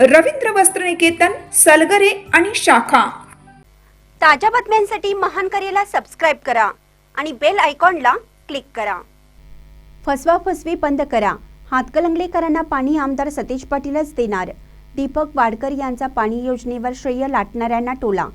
रवींद्र वस्त्रनिकेतन सलगरे आणि शाखा. ताज्या बातम्यांसाठी महान करेला सबस्क्राईब करा आणि बेल आयकॉनला क्लिक करा. फसवा फसवी बंद करा. हातकलंगलेकरांना पाणी आमदार सतीश पाटीलच देणार. दीपक वाडकर यांचा पाणी योजनेवर श्रेय लाटणाऱ्यांना टोला.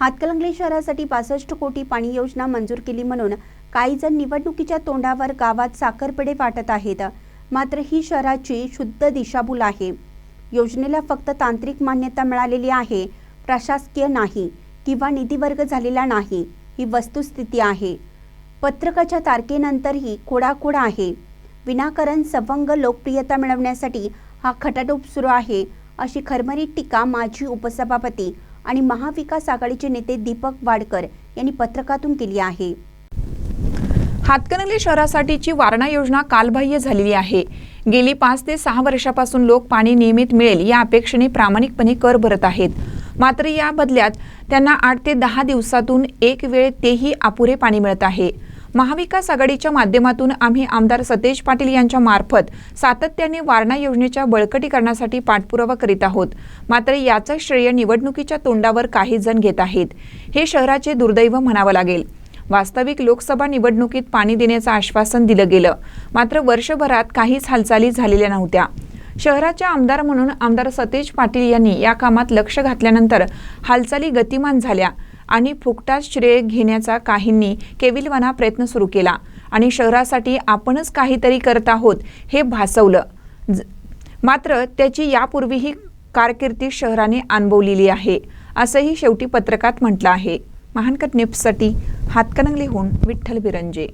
हातकलंगले शहरासाठी पासष्ट कोटी पाणी योजना मंजूर केली म्हणून काही जण निवडणुकीच्या तोंडावर गावात साखरपडे वाटत आहेत. मात्र ही शहराची शुद्ध दिशाभूल आहे. योजनेला फक्त तांत्रिक मान्यता मिळालेली आहे. प्रशासकीय नाही किंवा निधी वर्ग झालेला नाही ही वस्तुस्थिती आहे. पत्रकाच्या तारखेनंतरही खोडाखोड आहे. विनाकारण सवंग लोकप्रियता मिळवण्यासाठी हा खटाटोप सुरू आहे अशी खरमरीत टीका माजी उपसभापती आणि महाविकास आघाडीचे नेते दीपक वाडकर यांनी पत्रकातून केली आहे. हातकणंगले शहरासाठीची वारणा योजना कालबाह्य झालेली आहे. गेली पाच ते सहा वर्षापासून लोक पाणी नियमित मिळेल या अपेक्षेने प्रामाणिकपणे कर भरत आहेत. मात्र या बदल्यात त्यांना आठ ते दहा दिवसातून एक वेळ तेही अपुरे पाणी मिळत आहे. महाविकास आघाडीच्या माध्यमातून आम्ही आमदार सतेज पाटील यांच्या मार्फत सातत्याने वारणा योजनेच्या बळकटीकरणासाठी पाठपुरावा करीत आहोत. मात्र याचं श्रेय निवडणुकीच्या तोंडावर काही जण घेत आहेत. हे शहराचे दुर्दैव म्हणावं लागेल. वास्तविक लोकसभा निवडणुकीत पाणी देण्याचं आश्वासन दिलं गेलं. मात्र वर्षभरात काहीच हालचाली झालेल्या नव्हत्या. शहराचे आमदार म्हणून आमदार सतेज पाटील यांनी या कामात लक्ष घातल्यानंतर हालचाली गतिमान झाल्या आणि फुकटाच श्रेय घेण्याचा काहींनी केविलवाना प्रयत्न सुरू केला आणि शहरासाठी आपणच काहीतरी करत आहोत हे भासवलं. ज- मात्र त्याची यापूर्वीही कारकिर्दी शहराने अनुभवलेली आहे असंही शेवटी पत्रकात म्हटलं आहे. महानकट न्यूजसाठी हातकणंगलेहून विठ्ठल बिरंजे.